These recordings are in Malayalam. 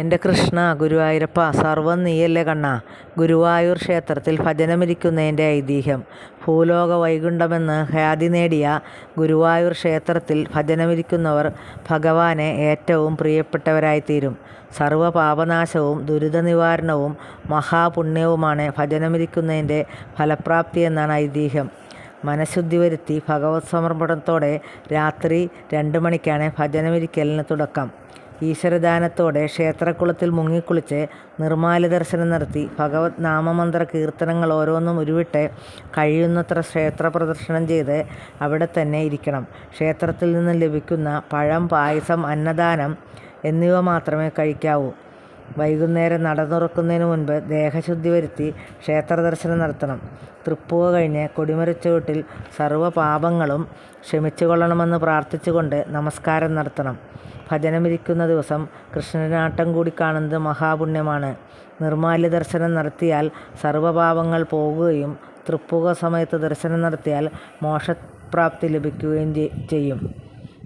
എന്റെ കൃഷ്ണ ഗുരുവായൂരപ്പ സർവം നീയല്ലേ കണ്ണ? ഗുരുവായൂർ ക്ഷേത്രത്തിൽ ഭജനമിരിക്കുന്നതിന്റെ ഐതിഹ്യം. ഭൂലോക വൈകുണ്ഠമെന്ന് ഖ്യാതി നേടിയ ഗുരുവായൂർ ക്ഷേത്രത്തിൽ ഭജനമിരിക്കുന്നവർ ഭഗവാനെ ഏറ്റവും പ്രിയപ്പെട്ടവരായിത്തീരും. സർവപാപനാശവും ദുരിതനിവാരണവും മഹാപുണ്യവുമാണ് ഭജനമിരിക്കുന്നതിന്റെ ഫലപ്രാപ്തിയെന്നാണ് ഐതിഹ്യം. മനഃശുദ്ധി വരുത്തി ഭഗവത് സമർപ്പണത്തോടെ രാത്രി രണ്ട് മണിക്കാണ് ഭജനമിരിക്കലിന് തുടക്കം. ഈശ്വരധ്യാനത്തോടെ ക്ഷേത്രക്കുളത്തിൽ മുങ്ങിക്കുളിച്ച് നിർമ്മാല്യ ദർശനം നടത്തി ഭഗവത് നാമമന്ത്ര കീർത്തനങ്ങൾ ഓരോന്നും ഉരുവിട്ട് കഴിയുന്നത്ര ക്ഷേത്ര പ്രദർശനം ചെയ്ത് അവിടെ തന്നെ ഇരിക്കണം. ക്ഷേത്രത്തിൽ നിന്ന് ലഭിക്കുന്ന പഴം പായസം അന്നദാനം എന്നിവ മാത്രമേ കഴിക്കാവൂ. വൈകുന്നേരം നട തുറക്കുന്നതിന് മുൻപ് ദേഹശുദ്ധി വരുത്തി ക്ഷേത്ര ദർശനം നടത്തണം. തൃപ്പുവ കഴിഞ്ഞ് കൊടിമരച്ചുവട്ടിൽ സർവ പാപങ്ങളും ക്ഷമിച്ചുകൊള്ളണമെന്ന് പ്രാർത്ഥിച്ചുകൊണ്ട് നമസ്കാരം നടത്തണം. ഭജനമിരിക്കുന്ന ദിവസം കൃഷ്ണനാട്ടം കൂടി കാണുന്നത് മഹാപുണ്യമാണ്. നിർമാല്യ ദർശനം നടത്തിയാൽ സർവപാപങ്ങൾ പോകുകയും തൃപ്പുക സമയത്ത് ദർശനം നടത്തിയാൽ മോക്ഷപ്രാപ്തി ലഭിക്കുകയും ചെയ്യും.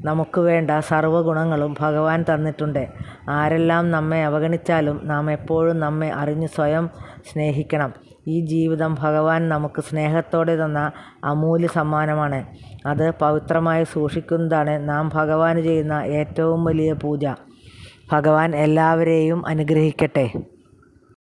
നമുക്ക് വേണ്ട സർവഗുണങ്ങളും ഭഗവാൻ തന്നിട്ടുണ്ട്. ആരെല്ലാം നമ്മെ അവഗണിച്ചാലും നാം എപ്പോഴും നമ്മെ അറിഞ്ഞ് സ്വയം സ്നേഹിക്കണം. ഈ ജീവിതം ഭഗവാൻ നമുക്ക് സ്നേഹത്തോടെ തന്ന അമൂല്യ സമ്മാനമാണ്. അത് പവിത്രമായി സൂക്ഷിക്കുന്നതാണ് നാം ഭഗവാന് ചെയ്യുന്ന ഏറ്റവും വലിയ പൂജ. ഭഗവാൻ എല്ലാവരെയും അനുഗ്രഹിക്കട്ടെ.